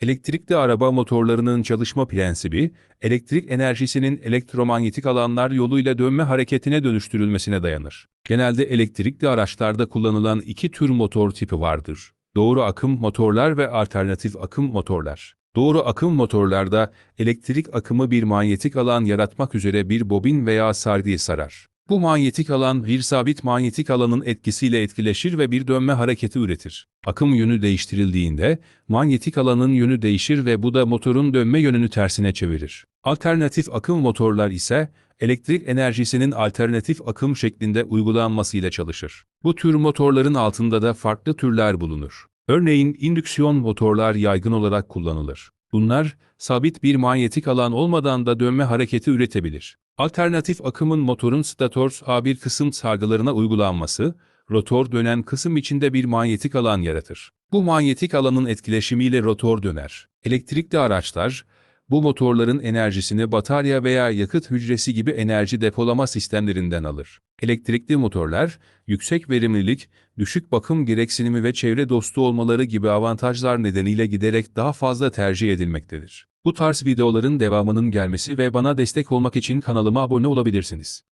Elektrikli araba motorlarının çalışma prensibi, elektrik enerjisinin elektromanyetik alanlar yoluyla dönme hareketine dönüştürülmesine dayanır. Genelde elektrikli araçlarda kullanılan iki tür motor tipi vardır. Doğru akım motorlar ve alternatif akım motorlar. Doğru akım motorlarda elektrik akımı bir manyetik alan yaratmak üzere bir bobin veya sargıyı sarar. Bu manyetik alan bir sabit manyetik alanın etkisiyle etkileşir ve bir dönme hareketi üretir. Akım yönü değiştirildiğinde manyetik alanın yönü değişir ve bu da motorun dönme yönünü tersine çevirir. Alternatif akım motorlar ise elektrik enerjisinin alternatif akım şeklinde uygulanmasıyla çalışır. Bu tür motorların altında da farklı türler bulunur. Örneğin indüksiyon motorlar yaygın olarak kullanılır. Bunlar, sabit bir manyetik alan olmadan da dönme hareketi üretebilir. Alternatif akımın motorun stator A1 kısım sargılarına uygulanması, rotor dönen kısım içinde bir manyetik alan yaratır. Bu manyetik alanın etkileşimiyle rotor döner. Elektrikli araçlar, bu motorların enerjisini batarya veya yakıt hücresi gibi enerji depolama sistemlerinden alır. Elektrikli motorlar, yüksek verimlilik, düşük bakım gereksinimi ve çevre dostu olmaları gibi avantajlar nedeniyle giderek daha fazla tercih edilmektedir. Bu tarz videoların devamının gelmesi ve bana destek olmak için kanalıma abone olabilirsiniz.